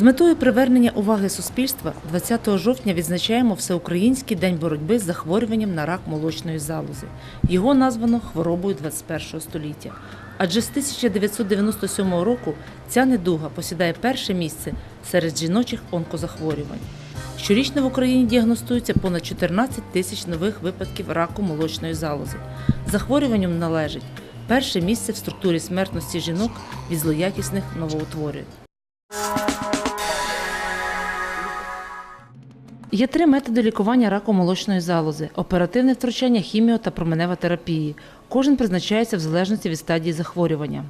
З метою привернення уваги суспільства 20 жовтня відзначаємо Всеукраїнський день боротьби з захворюванням на рак молочної залози. Його названо хворобою 21 століття. Адже з 1997 року ця недуга посідає перше місце серед жіночих онкозахворювань. Щорічно в Україні діагностується понад 14 тисяч нових випадків раку молочної залози. Захворюванням належить перше місце в структурі смертності жінок від злоякісних новоутворень. Є три методи лікування раку молочної залози: оперативне втручання, хіміо та променева терапії. Кожен призначається в залежності від стадії захворювання.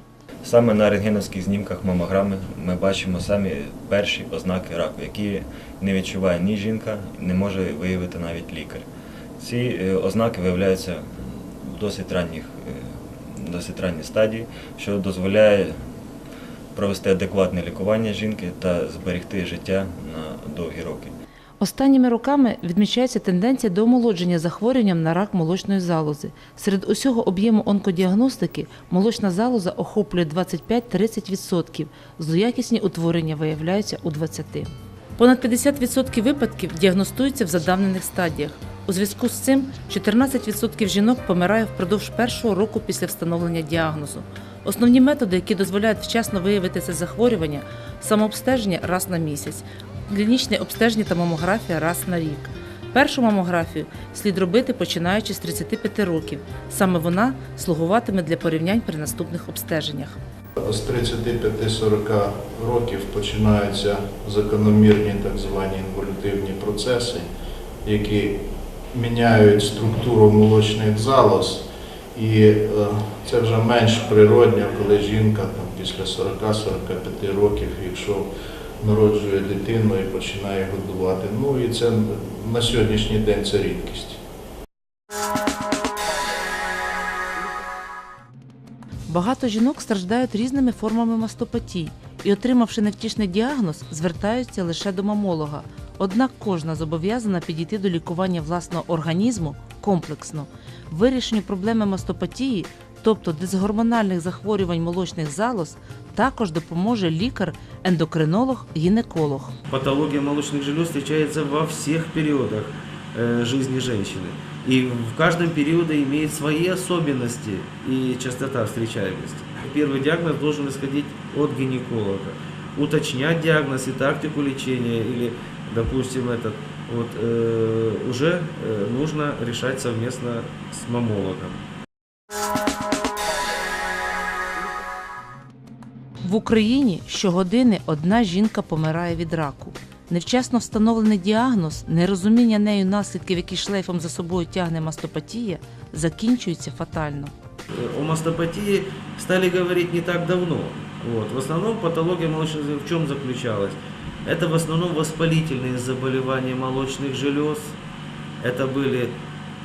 Саме на рентгеновських знімках мамограми ми бачимо самі перші ознаки раку, які не відчуває ні жінка, не може виявити навіть лікар. Ці е, ознаки виявляються в досить ранніх, е, досить ранній стадії, що дозволяє провести адекватне лікування жінки та зберегти життя на довгі роки. Останніми роками відмічається тенденція до омолодження захворюванням на рак молочної залози. Серед усього об'єму онкодіагностики молочна залоза охоплює 25-30%, злоякісні утворення виявляються у 20%. Понад 50% випадків діагностуються в задавнених стадіях. У зв'язку з цим 14% жінок помирає впродовж першого року після встановлення діагнозу. Основні методи, які дозволяють вчасно виявити це захворювання, самообстеження раз на місяць, клінічне обстеження та мамографія раз на рік. Першу мамографію слід робити починаючи з 35 років. Саме вона слугуватиме для порівнянь при наступних обстеженнях. З 35-40 років починаються закономірні так звані інволютивні процеси, які міняють структуру молочних залоз. І е, це вже менш природньо, коли жінка там, після 40-45 років, якщо народжує дитину і починає годувати. Ну і це на сьогоднішній день це рідкість. Багато жінок страждають різними формами мастопатій і, отримавши невтішний діагноз, звертаються лише до мамолога. Однак кожна зобов'язана підійти до лікування власного організму комплексно. Вирішенню проблеми мастопатії, тобто дисгормональних захворювань молочних залоз, також допоможе лікар-ендокринолог, гінеколог. Патология молочных желез встречается во всех периодах э, жизни женщины. И в каждом периоде имеет свои особенности и частота встречаемости. Первый диагноз должен исходить от гинеколога. Уточнять диагноз и тактику лечения или, допустим, этот, вот, э, уже э, нужно решать совместно с мамологом. В Україні щогодини одна жінка помирає від раку. Невчасно встановлений діагноз, нерозуміння нею наслідків, які шлейфом за собою тягне мастопатія, закінчується фатально. О мастопатии стали говорить не так давно. Вот. В основном патология молочных желез в чем заключалась? Это в основном воспалительные заболевания молочных желез. Это были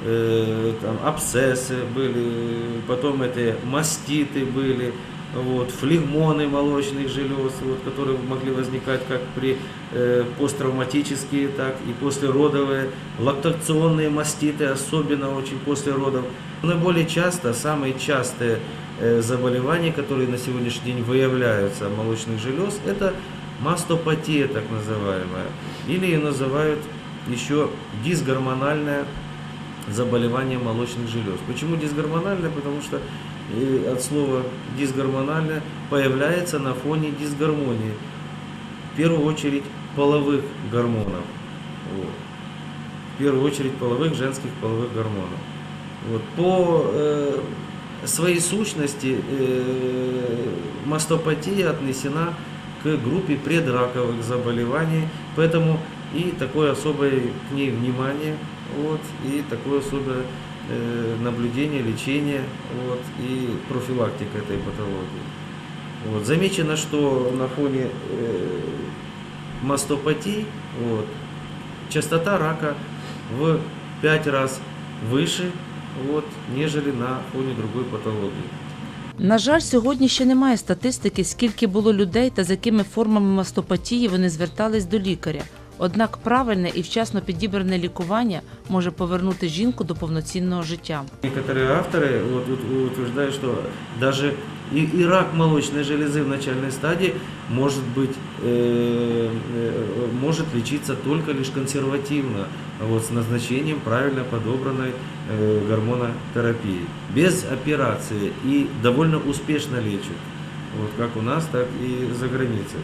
э, там, абсцессы, были, потом это маститы были, вот, флегмоны молочных желез, вот, которые могли возникать как при э, посттравматические, так и послеродовые, лактационные маститы, особенно очень после родов. Наиболее часто, самые частые э, заболевания, которые на сегодняшний день выявляются молочных желез, это мастопатия так называемая, или ее называют еще дисгормональное заболевание молочных желез. Почему дисгормональное? Потому что от слова дисгормональное появляется на фоне дисгармонии. В первую очередь половых гормонов. Вот. В первую очередь половых женских половых гормонов. Вот. По э, своей сущности э, мастопатия отнесена к группе предраковых заболеваний, поэтому и такое особое к ней внимание, вот, и такое особое наблюдение, лечение вот, и профилактика этой патологии. Вот. Замечено, что на фоне э, мастопатий вот, частота рака в 5 раз выше, вот, нежели на фоне другой патологии. На жаль, сьогодні ще немає статистики, скільки було людей та з якими формами мастопатії вони звертались до лікаря. Однак правильне і вчасно підібране лікування може повернути жінку до повноцінного життя. Некоторые авторы вот, вот, утверждают, что даже и, и рак молочной железы в начальной стадии может быть э, э, может лечиться только лишь консервативно, вот, с назначением правильно подобранной э, гормонотерапии, без операции и довольно успешно лечат, вот, как у нас, так и за границей.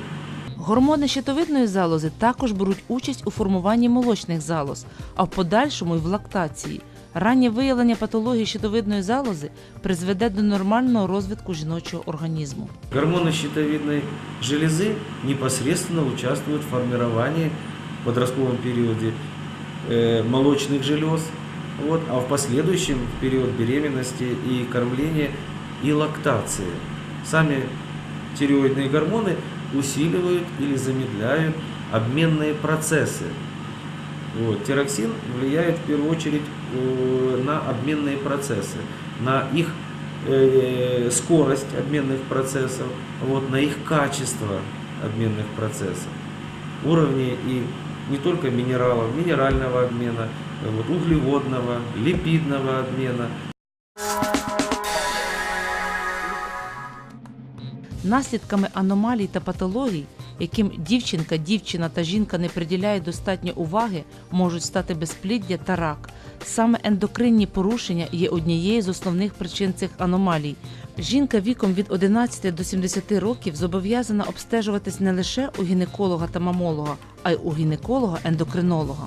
Гормони щитовидної залози також беруть участь у формуванні молочних залоз, а в подальшому й в лактації. Раннє виявлення патології щитовидної залози призведе до нормального розвитку жіночого організму. Гормоны щитовидной железы непосредственно участвуют в формировании в подростковом периоде э, молочных желез, вот, а в последующем в период беременности и кормления и лактации. Сами тиреоидные гормоны усиливают или замедляют обменные процессы. Вот. Тироксин влияет в первую очередь э, на обменные процессы, на их э, скорость обменных процессов, вот, на их качество обменных процессов, уровни и не только минералов, минерального обмена, э, вот, углеводного, липидного обмена, Наслідками аномалій та патологій, яким дівчинка, дівчина та жінка не приділяють достатньо уваги, можуть стати безпліддя та рак. Саме ендокринні порушення є однією з основних причин цих аномалій. Жінка віком від 11 до 70 років зобов'язана обстежуватись не лише у гінеколога та мамолога, а й у гінеколога-ендокринолога.